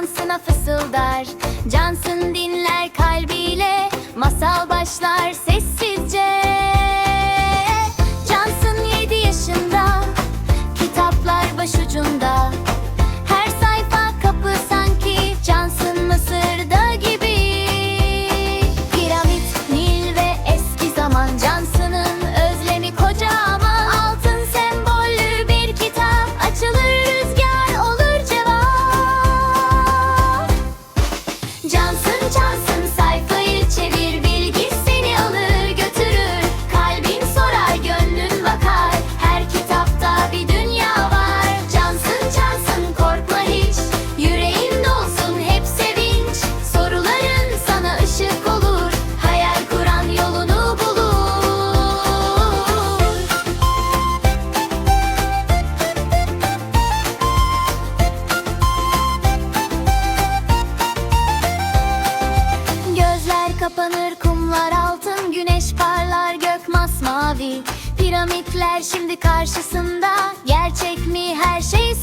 Johnson'a fısıldar Johnson kapanır kumlar altın Güneş parlar gök masmavi. Piramitler şimdi karşısında Gerçek mi her şey